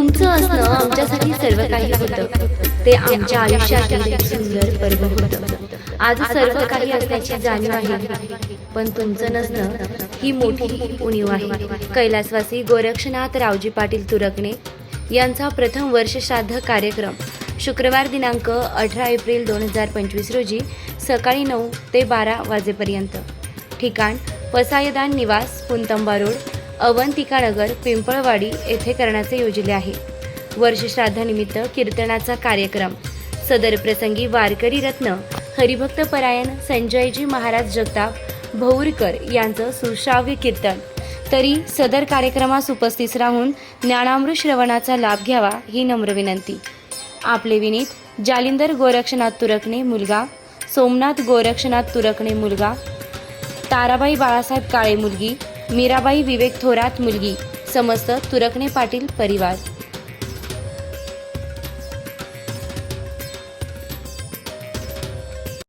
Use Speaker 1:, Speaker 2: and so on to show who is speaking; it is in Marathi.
Speaker 1: तुमचं असणं आमच्यासाठी सर्व काही होतं. ते आमच्या आयुष्यातील सुंदर पर्व होतं. आज सर्व काही असण्याची जाणीव आहे. पण तुमचं नसणं ही मोठी उणीव आहे. कैलासवासी गोरक्षनाथ रावजी पाटील तुरकणे यांचा प्रथम वर्ष श्राद्ध कार्यक्रम शुक्रवार दिनांक अठरा एप्रिल दोन हजार पंचवीस रोजी सकाळी नऊ ते बारा वाजेपर्यंत. ठिकाण पसायदान निवास पुंतंबा रोड अवंतिकानगर पिंपळवाडी येथे करण्याचे योजले आहे. वर्षश्राद्धानिमित्त कीर्तनाचा कार्यक्रम. सदर प्रसंगी वारकरी रत्न हरिभक्त परायण संजयजी महाराज जगताप भौरकर यांचं सुश्राव्य कीर्तन. तरी सदर कार्यक्रमास उपस्थित राहून ज्ञानामृत श्रवणाचा लाभ घ्यावा ही नम्र विनंती. आपले विनीत जालिंदर गोरक्षनाथ तुरकणे मुलगा सोमनाथ गोरक्षनाथ तुरकणे मुलगा ताराबाई बाळासाहेब काळे मुलगी मीराबाई विवेक थोरात मुलगी समस्त तुरकणे पाटील परिवार.